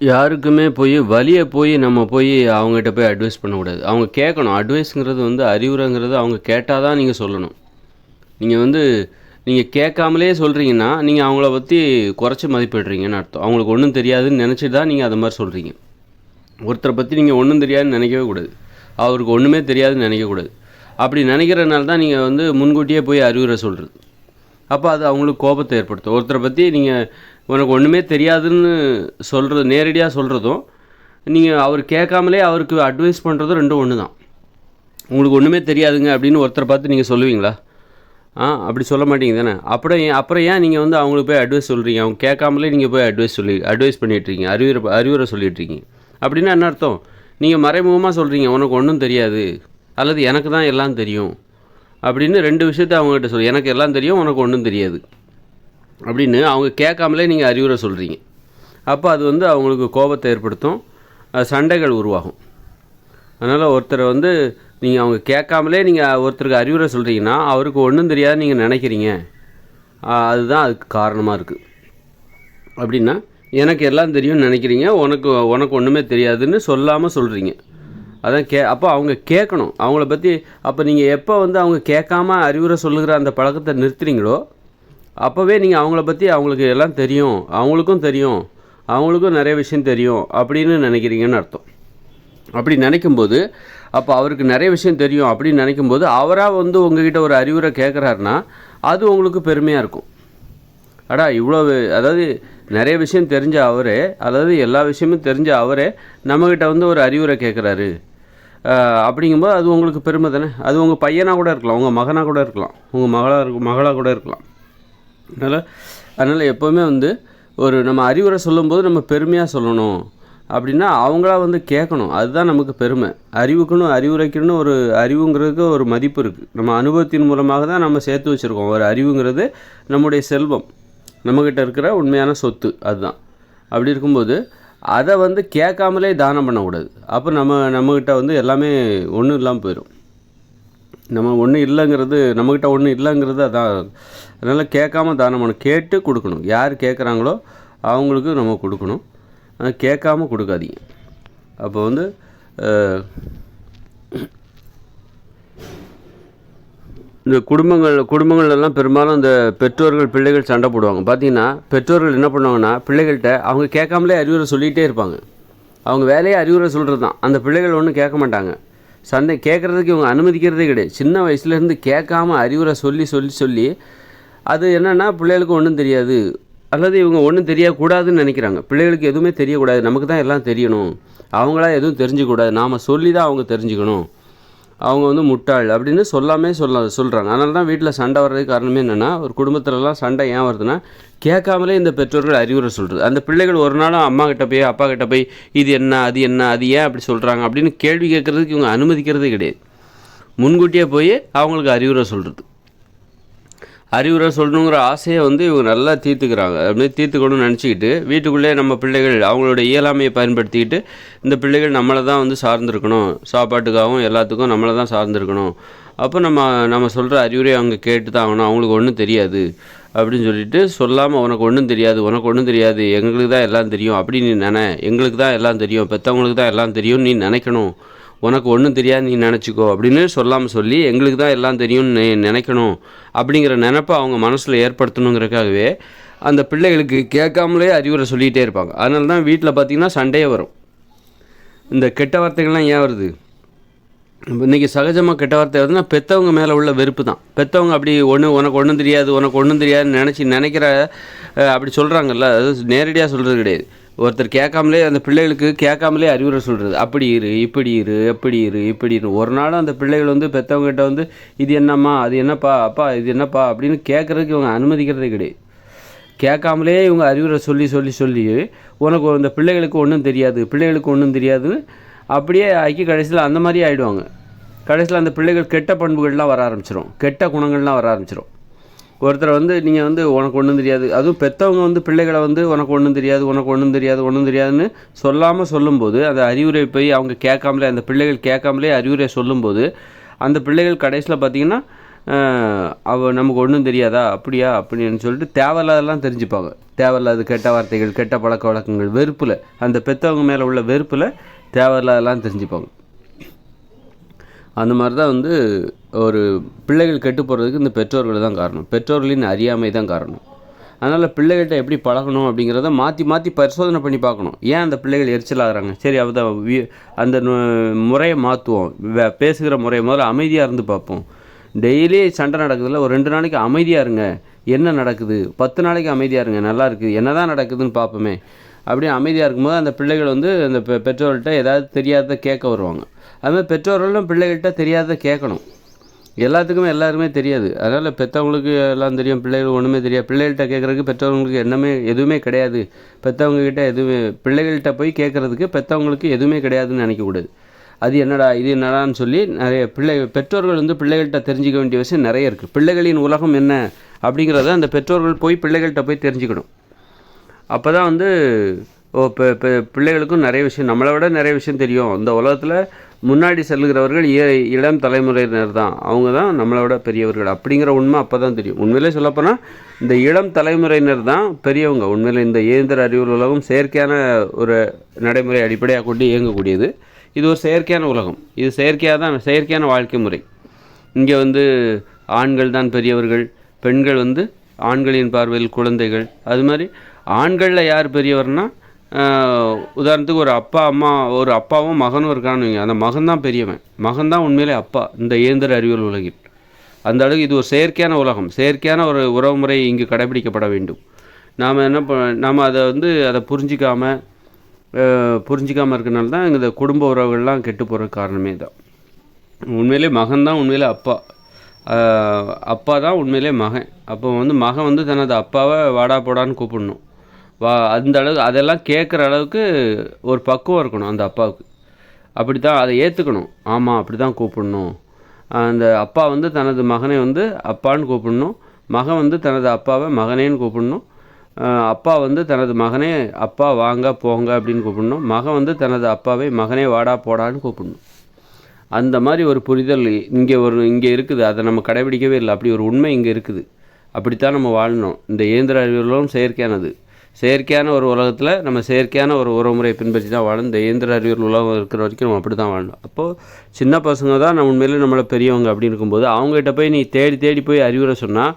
யாருக்குமே போய் வலியை போய் நம்ம போய் அவங்ககிட்ட போய் அட்வைஸ் பண்ணக்கூடாது. அவங்க கேட்கணும். அட்வைஸுங்கிறது வந்து அறிவுரைங்கிறது அவங்க கேட்டால் தான் நீங்கள் சொல்லணும். நீங்கள் வந்து நீங்கள் கேட்காமலே சொல்கிறீங்கன்னா நீங்கள் அவங்கள பற்றி குறைச்சி மதிப்பிடுறீங்கன்னு அர்த்தம். அவங்களுக்கு ஒன்றும் தெரியாதுன்னு நினச்சிட்டு தான் நீங்கள் அதை மாதிரி சொல்கிறீங்க ஒருத்தரை பற்றி நீங்கள் ஒன்றும் தெரியாதுன்னு நினைக்கவே கூடாது. அவருக்கு ஒன்றுமே தெரியாதுன்னு நினைக்கக்கூடாது அப்படி நினைக்கிறதுனால தான் நீங்கள் வந்து முன்கூட்டியே போய் அறிவுரை சொல்கிறது அப்போ அது அவங்களுக்கு கோபத்தை ஏற்படுத்தும். ஒருத்தரை பற்றி நீங்கள் உனக்கு ஒன்றுமே தெரியாதுன்னு சொல்கிறது நேரடியாக சொல்கிறதும் நீங்கள் அவர் கேட்காமலே அவருக்கு அட்வைஸ் பண்ணுறதும் ரெண்டும் ஒன்று தான் உங்களுக்கு ஒன்றுமே தெரியாதுங்க அப்படின்னு ஒருத்தரை பார்த்து நீங்கள் சொல்லுவீங்களா? ஆ அப்படி சொல்ல மாட்டீங்க தானே? அப்புறம் ஏன் அப்புறம் ஏன் நீங்கள் வந்து அவங்களுக்கு போய் அட்வைஸ் சொல்கிறீங்க அவங்க கேட்காமலே நீங்கள் போய் அட்வைஸ் சொல்லி அட்வைஸ் பண்ணிகிட்ருக்கீங்க அறிவுரை அறிவுரை சொல்லிகிட்ருக்கீங்க அப்படின்னா என்ன அர்த்தம்? நீங்கள் மறைமுகமாக சொல்கிறீங்க உனக்கு ஒன்றும் தெரியாது. அல்லது எனக்கு தான் எல்லாம் தெரியும். அப்படின்னு ரெண்டு விஷயத்த அவங்ககிட்ட சொல்லி. எனக்கு எல்லாம் தெரியும் உனக்கு ஒன்றும் தெரியாது. அப்படின்னு அவங்க கேட்காமலே நீங்கள் அறிவுரை சொல்கிறீங்க அப்போ அது வந்து அவங்களுக்கு கோபத்தை ஏற்படுத்தும். சண்டைகள் உருவாகும். அதனால் ஒருத்தரை வந்து நீங்கள் அவங்க கேட்காமலே நீங்கள் ஒருத்தருக்கு அறிவுரை சொல்கிறீங்கன்னா அவருக்கு ஒன்றும் தெரியாது நீங்கள் நினைக்கிறீங்க. அதுதான் அதுக்கு காரணமாக இருக்குது அப்படின்னா எனக்கு எல்லாம் தெரியும்னு நினைக்கிறீங்க. உனக்கு உனக்கு ஒன்றுமே தெரியாதுன்னு சொல்லாமல் சொல்கிறீங்க அதான் கே அப்போ அவங்க கேட்கணும். அவங்கள பற்றி அப்போ நீங்கள் எப்போ வந்து அவங்க கேட்காம அறிவுரை சொல்லுகிற அந்த பழக்கத்தை நிறுத்துறீங்களோ அப்போவே நீங்கள் அவங்கள பற்றி அவங்களுக்கு எல்லாம் தெரியும். அவங்களுக்கும் தெரியும். அவங்களுக்கும் நிறைய விஷயம் தெரியும் அப்படின்னு நினைக்கிறீங்கன்னு அர்த்தம். அப்படி நினைக்கும்போது அப்போ அவருக்கு நிறைய விஷயம் தெரியும் அப்படின்னு நினைக்கும்போது அவராக வந்து உங்ககிட்ட ஒரு அறிவுரை கேட்குறாருன்னா அது உங்களுக்கு பெருமையாக இருக்கும். அடா இவ்வளோ அதாவது நிறைய விஷயம் தெரிஞ்ச அவரே அதாவது எல்லா விஷயமும் தெரிஞ்ச அவரே நம்மக்கிட்ட வந்து ஒரு அறிவுரை கேட்குறாரு அப்படிங்கும்போது அது உங்களுக்கு பெருமை தானே? அது உங்கள் பையனாக கூட இருக்கலாம் உங்கள் மகனாக கூட இருக்கலாம் உங்கள் மகளாக இருக்க மகளாக கூட இருக்கலாம். அதனால் அதனால் எப்போவுமே வந்து ஒரு நம்ம அறிவுரை சொல்லும்போது நம்ம பெருமையாக சொல்லணும். அப்படின்னா அவங்களா வந்து கேட்கணும். அதுதான் நமக்கு பெருமை. அறிவுக்குன்னு அறிவுரைக்குன்னு ஒரு அறிவுங்கிறதுக்கு ஒரு மதிப்பு இருக்குது நம்ம அனுபவத்தின் மூலமாக தான் நம்ம சேர்த்து வச்சுருக்கோம். ஒரு அறிவுங்கிறது நம்முடைய செல்வம். நம்மக்கிட்ட இருக்கிற உண்மையான சொத்து. அதுதான். அப்படி இருக்கும்போது அதை வந்து கேட்காமலே தானம் பண்ணக்கூடாது. அப்போ நம்ம நம்மக்கிட்ட வந்து எல்லாமே ஒன்றும் இல்லாமல் போயிடும் நம்ம ஒன்றும் இல்லைங்கிறது நம்மக்கிட்ட ஒன்றும் இல்லைங்கிறது அதான். அதனால் கேட்காம தானம் பண்ணணும். கேட்டு கொடுக்கணும். யார் கேட்குறாங்களோ அவங்களுக்கு நம்ம கொடுக்கணும். ஆனால் கேட்காம கொடுக்காதீங்க. அப்போ வந்து இந்த குடும்பங்கள் குடும்பங்கள்லாம் பெரும்பாலும் இந்த பெற்றோர்கள் பிள்ளைகள் சண்டை போடுவாங்க. பார்த்தீங்கன்னா பெற்றோர்கள் என்ன பண்ணுவாங்கன்னா பிள்ளைகள்கிட்ட அவங்க கேட்காமலே அறிவுரை சொல்லிகிட்டே இருப்பாங்க. அவங்க வேலையே அறிவுரை சொல்கிறது தான் அந்த பிள்ளைகள் ஒன்றும் கேட்க மாட்டாங்க. சண்டை கேட்குறதுக்கு இவங்க அனுமதிக்கிறதே கிடையாது. சின்ன வயசுலேருந்து கேட்காம அறிவுரை சொல்லி சொல்லி சொல்லி அது என்னென்னா பிள்ளைகளுக்கு ஒன்றும் தெரியாது. அல்லது இவங்க ஒன்றும் தெரியக்கூடாதுன்னு நினைக்கிறாங்க. பிள்ளைகளுக்கு எதுவுமே தெரியக்கூடாது. நமக்கு தான் எல்லாம் தெரியணும். அவங்களா எதுவும் தெரிஞ்சுக்கூடாது நாம் சொல்லி தான் அவங்க தெரிஞ்சுக்கணும். அவங்க வந்து முட்டாள் அப்படின்னு சொல்லாமே சொல்ல சொல்கிறாங்க அதனால தான் வீட்டில் சண்டை வர்றதுக்கு காரணமே என்னென்னா ஒரு குடும்பத்துலலாம் சண்டை ஏன் வருதுன்னா கேட்காமலே இந்த பெற்றோர்கள் அறிவுரை சொல்கிறது அந்த பிள்ளைகள் ஒரு நாளும் அம்மா கிட்ட போய் அப்பா கிட்ட போய் இது என்ன அது என்ன அது ஏன் அப்படி சொல்கிறாங்க அப்படின்னு கேள்வி கேட்குறதுக்கு இவங்க அனுமதிக்கிறதே கிடையாது. முன்கூட்டியே போய் அவங்களுக்கு அறிவுரை சொல்கிறது அறிவுரை சொல்லணுங்கிற ஆசையை வந்து இவங்க நல்லா தீர்த்துக்கிறாங்க. அப்படியே தீர்த்துக்கணும்னு நினச்சிக்கிட்டு வீட்டுக்குள்ளே நம்ம பிள்ளைகள் அவங்களோட இயலாமையை பயன்படுத்திக்கிட்டு இந்த பிள்ளைகள் நம்மளை தான் வந்து சார்ந்திருக்கணும். சாப்பாட்டுக்காகவும் எல்லாத்துக்கும் நம்மளை தான் சார்ந்திருக்கணும். அப்போ நம்ம நம்ம சொல்கிற அறிவுரையை அவங்க கேட்டு தான் ஆகணும். அவங்களுக்கு ஒன்றும் தெரியாது. அப்படின்னு சொல்லிட்டு சொல்லாமல் உனக்கு ஒன்றும் தெரியாது உனக்கு ஒன்றும் தெரியாது எங்களுக்கு தான் எல்லாம் தெரியும் அப்படி நீ நினை எங்களுக்கு தான் எல்லாம் தெரியும் பெற்றவங்களுக்கு தான் எல்லாம் தெரியும் நீ நினைக்கணும். உனக்கு ஒன்றும் தெரியாது நீ நினச்சிக்கோ அப்படின்னு சொல்லாமல் சொல்லி எங்களுக்கு தான் எல்லாம் தெரியும்னு நினைக்கணும் அப்படிங்கிற நினப்பை அவங்க மனசில் ஏற்படுத்தணுங்கிறதுக்காகவே அந்த பிள்ளைகளுக்கு கேட்காமலே அறிவுரை சொல்லிகிட்டே இருப்பாங்க. அதனால தான் வீட்டில் பார்த்திங்கன்னா சண்டையே வரும். இந்த கெட்ட வார்த்தைகள்லாம் ஏன் வருது? இப்போ இன்றைக்கி சகஜமாக கெட்ட வார்த்தை வருதுன்னா பெற்றவங்க மேலே உள்ள வெறுப்பு தான். பெற்றவங்க அப்படி ஒன்று உனக்கு ஒன்றும் தெரியாது உனக்கு ஒன்றும் தெரியாதுன்னு நினச்சி நினைக்கிற அப்படி சொல்கிறாங்கல்ல அது நேரடியாக சொல்கிறது கிடையாது. ஒருத்தர் கேட்காமலே அந்த பிள்ளைகளுக்கு கேட்காமலே அறிவுரை சொல்கிறது அப்படி இரு இப்படி இரு எப்படி இரு இப்படி இரு. ஒரு நாளும் அந்த பிள்ளைகள் வந்து பெற்றவங்ககிட்ட வந்து இது என்னம்மா அது என்னப்பா அப்பா இது என்னப்பா? அப்படின்னு கேட்குறதுக்கு இவங்க அனுமதிக்கிறதே கிடையாது. கேட்காமலே இவங்க அறிவுரை சொல்லி சொல்லி சொல்லி உனக்கு இந்த பிள்ளைகளுக்கு ஒன்றும் தெரியாது பிள்ளைகளுக்கு ஒன்றும் தெரியாதுன்னு அப்படியே ஆக்கி கடைசியில் அந்த மாதிரி ஆகிடுவாங்க கடைசியில் அந்த பிள்ளைகள் கெட்ட பண்புகள்லாம் வர ஆரம்பிச்சிடும் கெட்ட குணங்கள்லாம் வர ஆரம்பிச்சிடும் ஒருத்தர் வந்து நீங்கள் வந்து உனக்கு ஒன்றும் தெரியாது. அதுவும் பெற்றவங்க வந்து பிள்ளைகளை வந்து உனக்கு ஒன்றும் தெரியாது உனக்கு ஒன்றும் தெரியாது ஒன்றும் தெரியாதுன்னு சொல்லாமல் சொல்லும்போது அந்த அறிவுரை போய் அவங்க கேட்காமலே அந்த பிள்ளைகள் கேட்காமலே அறிவுரை சொல்லும்போது அந்த பிள்ளைகள் கடைசியில் பார்த்தீங்கன்னா அவ நமக்கு ஒன்றும் தெரியாதா? அப்படியா? அப்படின்னு சொல்லிட்டு தேவையில்லாதெல்லாம் தெரிஞ்சுப்பாங்க. தேவையில்லாத கெட்ட வார்த்தைகள் கெட்ட பழக்க வழக்கங்கள் வெறுப்பில் அந்த பெற்றவங்க மேலே உள்ள வெறுப்பில் தேவையில்லாதெல்லாம் தெரிஞ்சுப்பாங்க. அந்த மாதிரி தான் வந்து ஒரு பிள்ளைகள் கெட்டு போகிறதுக்கு இந்த பெற்றோர்கள் தான் காரணம். பெற்றோர்களின் அறியாமை தான் காரணம். அதனால் பிள்ளைகள்கிட்ட எப்படி பழகணும் அப்படிங்கிறத மாற்றி மாற்றி பரிசோதனை பண்ணி பார்க்கணும். ஏன் அந்த பிள்ளைகள் எரிச்சல் ஆகிறாங்க? சரி அவ அந்த முறையை மாற்றுவோம் பேசுகிற முறையை முதல்ல அமைதியாக இருந்து பார்ப்போம். டெய்லி சண்டை நடக்குதுல்ல ஒரு ரெண்டு நாளைக்கு அமைதியாக இருங்க. என்ன நடக்குது? பத்து நாளைக்கு அமைதியாக இருங்க நல்லா இருக்குது என்ன தான் நடக்குதுன்னு பார்ப்போமே. அப்படியே அமைதியாக இருக்கும்போது அந்த பிள்ளைகள் வந்து அந்த பெ- பெற்றோர்கள்ட்ட ஏதாவது தெரியாததை கேட்க வருவாங்க. அதுமாதிரி பெற்றோர்களும் பிள்ளைகள்கிட்ட தெரியாத கேட்கணும். எல்லாத்துக்குமே எல்லாருமே தெரியாது. அதனால் பெற்றவங்களுக்கு எல்லாம் தெரியும் பிள்ளைகள் ஒன்றுமே தெரியாது. பிள்ளைகள்கிட்ட கேட்குறதுக்கு பெற்றவங்களுக்கு என்னமே எதுவுமே கிடையாது. பெற்றவங்கக்கிட்ட எதுவுமே பிள்ளைகள்கிட்ட போய் கேட்குறதுக்கு பெற்றவங்களுக்கு எதுவுமே கிடையாதுன்னு நினைக்கக்கூடாது. அது என்னடா இது என்னடான்னு சொல்லி நிறைய பிள்ளை பெற்றோர்கள் வந்து பிள்ளைகள்கிட்ட தெரிஞ்சிக்க வேண்டிய விஷயம் நிறைய இருக்குது பிள்ளைகளின் உலகம் என்ன அப்படிங்கிறத அந்த பெற்றோர்கள் போய் பிள்ளைகள்கிட்ட போய் தெரிஞ்சுக்கணும். அப்போ தான் வந்து ஓ இப்போ இப்போ பிள்ளைகளுக்கும் நிறைய விஷயம் நம்மளை விட நிறைய விஷயம் தெரியும். இந்த உலகத்தில் முன்னாடி செல்கிறவர்கள் இ- இளம் தலைமுறையினர் தான். அவங்க தான் நம்மளோட பெரியவர்கள். அப்படிங்கிற உண்மை அப்போ தான் தெரியும். உண்மையிலே சொல்லப்போனால் இந்த இளம் தலைமுறையினர் தான் பெரியவங்க. உண்மையில் இந்த இயந்திர அறிவியல் உலகம் செயற்கையான ஒரு நடைமுறை அடிப்படையாக கொண்டு இயங்கக்கூடியது. இது ஒரு செயற்கையான உலகம். இது செயற்கையாக தான் செயற்கையான வாழ்க்கை முறை. இங்கே வந்து ஆண்கள் தான் பெரியவர்கள். பெண்கள் வந்து ஆண்களின் பார்வையில் குழந்தைகள். அது மாதிரி ஆண்களில் யார் பெரியவர்னால் உதாரணத்துக்கு ஒரு அப்பா அம்மா ஒரு அப்பாவும் மகனும் இருக்கான்னு வைங்க. அந்த மகன் தான் பெரியவன். மகன் தான் உண்மையிலே அப்பா இந்த இயந்திர அறிவியல் உலகில். அந்த அளவுக்கு இது ஒரு செயற்கையான உலகம். செயற்கையான ஒரு உறவுமுறை இங்கு கடைபிடிக்கப்பட வேண்டும். நாம் என்ன ப நாம் அதை வந்து அதை புரிஞ்சிக்காமல் புரிஞ்சிக்காமல் இருக்கனால தான் இந்த குடும்ப உறவுகள்லாம் கெட்டு போகிற காரணமே தான் உண்மையிலே மகன் தான் உண்மையிலே அப்பா. அப்பா தான் உண்மையிலே மகன். அப்போ வந்து மகன் வந்து தனது அப்பாவை வாடா போடான்னு கூப்பிடணும். வா அந்த அளவுக்கு அதெல்லாம் கேட்குற அளவுக்கு ஒரு பக்குவம் இருக்கணும் அந்த அப்பாவுக்கு. அப்படி தான் அதை ஏற்றுக்கணும் ஆமாம் அப்படி தான் கூப்பிடணும். அந்த அப்பா வந்து தனது மகனை வந்து அப்பான்னு கூப்பிடணும். மகன் வந்து தனது அப்பாவை மகனேன்னு கூப்பிடணும். அப்பா வந்து தனது மகனே அப்பா வாங்க போங்க அப்படின்னு கூப்பிடணும். மகன் வந்து தனது அப்பாவை மகனே வாடா போடான்னு கூப்பிடணும். அந்த மாதிரி ஒரு புரிதல் இங்கே ஒரு இங்கே இருக்குது. அதை நம்ம கடைபிடிக்கவே இல்லை. அப்படி ஒரு உண்மை இங்கே இருக்குது. அப்படித்தான் நம்ம வாழணும். இந்த இயந்திர அறிவியலும் செயற்கையானது. செயற்கையான ஒரு உலகத்தில் நம்ம செயற்கையான ஒரு உறவுமுறையை பின்பற்றி தான் வாழணும். இந்த இயந்திர அறிவியல் உலகம் இருக்கிற வரைக்கும் நம்ம அப்படி தான் வாழணும். அப்போது சின்ன பசங்க தான் நம்ம உண்மையிலே நம்மளை பெரியவங்க அப்படின்னு இருக்கும்போது அவங்ககிட்ட போய் நீ தேடி தேடி போய் அறிவுரை சொன்னால்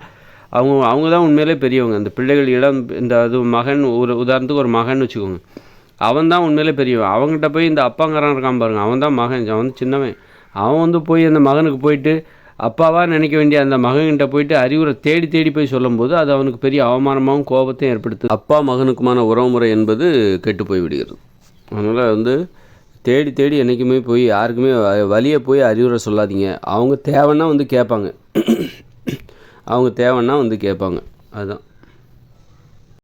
அவங்க அவங்க தான் உண்மையிலே பெரியவங்க. அந்த பிள்ளைகள் இடம் இந்த அது மகன் ஒரு உதாரணத்துக்கு ஒரு மகன் வச்சுக்கோங்க. அவன் தான் உண்மையிலே பெரியவன். அவங்ககிட்ட போய் இந்த அப்பாங்கிறான் இருக்கான் பாருங்க. அவன் தான் மகன். அவன் வந்து சின்னவன். அவன் வந்து போய் அந்த மகனுக்கு போயிட்டு அப்பாவாக நினைக்க வேண்டிய அந்த மகன்கிட்ட போயிட்டு அறிவுரை தேடி தேடி போய் சொல்லும்போது அது அவனுக்கு பெரிய அவமானமாகவும் கோபத்தையும் ஏற்படுத்துது. அப்பா மகனுக்குமான உறவுமுறை என்பது கெட்டு போய் விடுகிறது. அதனால் வந்து தேடி தேடி என்றைக்குமே போய் யாருக்குமே வ- வழியை போய் அறிவுரை சொல்லாதீங்க. அவங்க தேவைன்னா வந்து கேட்பாங்க. அவங்க தேவைன்னா வந்து கேட்பாங்க. அதுதான்